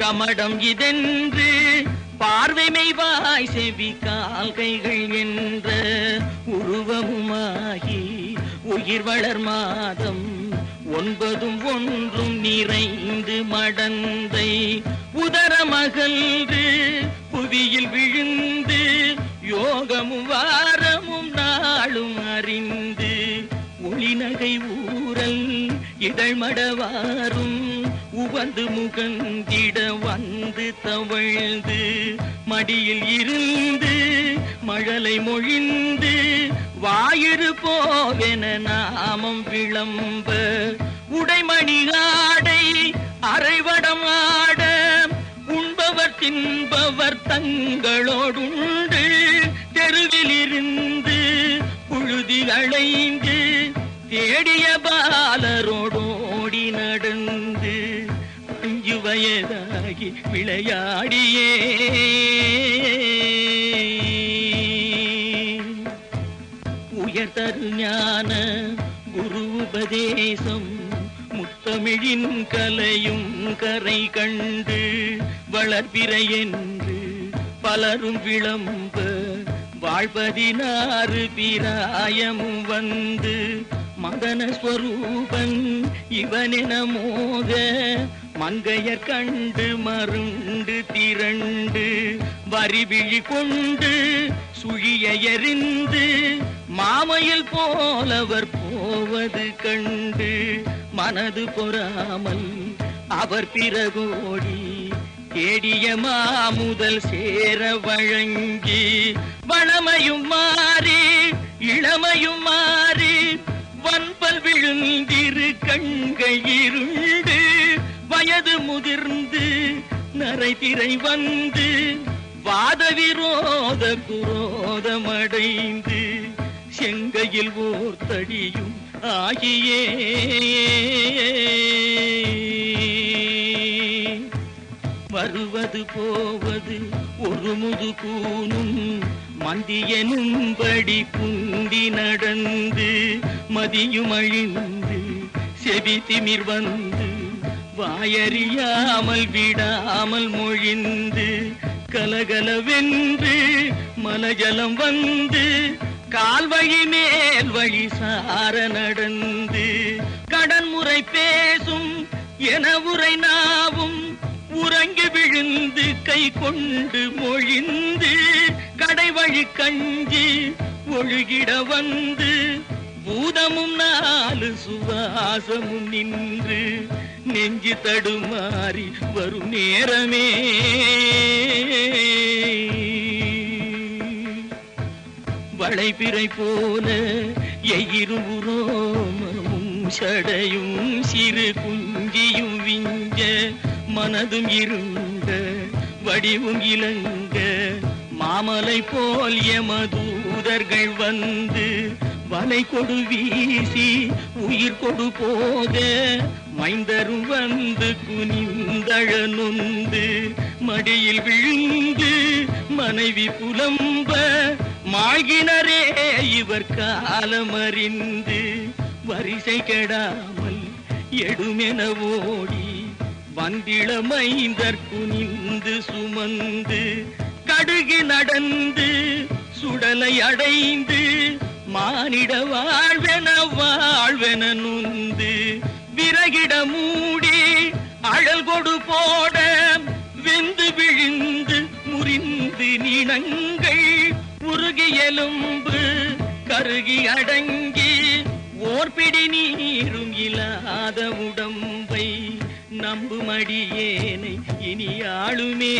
கமடம் இதென்று பார்வைமை வாய் செவி கால்கைகள் என்ற உருவமுமாகி உயிர் வளர் மாதம் ஒன்பதும் ஒன்றும் நிறைந்து மடந்தை உதரமகன்று புவியில் விழுந்து யோகமும் வாரமும் நாளும் அறிந்து ஒளிநகை ஊரல் இதழ்மடவாரும் வந்து முகந்திட வந்து தவழ்ந்து மடியில் இருந்து மழலை மொழிந்து வாயிறு போவென நாமம் விளம்ப உடைமணி ஆடை அரைவடம் ஆட உண்பவர் தின்பவர் தங்களோடுண்டு தெருவில் இருந்து புழுதி அழைந்து தேடிய பாலரோடும் வயதாகி விளையாடியே. உயர்தரு ஞான குரு உபதேசம் முத்தமிழின் கலையும் கரை கண்டு வளர்பிறை என்று பலரும் விளம்ப வாழ்பதினாறு பிராயமும் வந்து மதன ஸ்வரூபன் இவனென மோக மங்கையர் கண்டு மருண்டு திரண்டு வரிவிழி கொண்டு சுழிய எறிந்து மாமையில் போலவர் போவது கண்டு மனது பொறாமல் அவர் பிறகோடி கேடிய மாமுதல் சேர வழங்கி வளமையும் மாறி இளமையும் மாறி வன்பல் விழுந்திரு கண்கள் இருண்டு வயது முதிர்ந்து நரை திரை வந்து வாத விரோத குரோதமடைந்து செங்கையில் ஓர் தடியும் ஆகியே. வருவது போவது ஒரு முது கூனும் மந்தியனும்படி குந்தி நடந்து மதியும் அழிந்து செவி திமிர் வந்து வாயறியாமல் விடாமல் மொழிந்து கலகலவென்று மலஜலம் வந்து கால்வழி மேல் வழி சார நடந்து கடன் முறை பேசும் என உரை நாவும் உறங்கி விழுந்து கை கொண்டு மொழிந்து கடை வழி கஞ்சி ஒழுகிட வந்து பூதமும் நாலு சுவாசமும் நின்று நெஞ்சு தடுமாறி வரும் நேரமே. வளைபிறை போல எயிரும் ரோமமும் சடையும் சிறு குஞ்சியும் விஞ்ச மனதும் இருந்த வடிவும் இலங்க மாமலை போல் எமதூதர்கள் வந்து வலை கொடு வீசி உயிர் கொடு போக. மைந்தரும் வந்து குனிந்தழ நொந்து மடியில் விழுந்து மனைவி புலம்ப. மாகினரே இவர் காலமறிந்து வரிசை கெடாமல் எடுமென ஓடி வந்திள மைந்தர் குனிந்து சுமந்து கடுகு நடந்து சுடலை அடைந்து மானிட வாழ்வென வாழ்வென நுந்து விறகிட மூடி அழல் கொடு போட வெந்து விழுந்து முறிந்து நினங்கள் உருகியலும்பு கருகி அடங்கி ஓர்பிடி நீரும் இல்லாத உடம்பை நம்புமடியேனை இனி ஆளுமே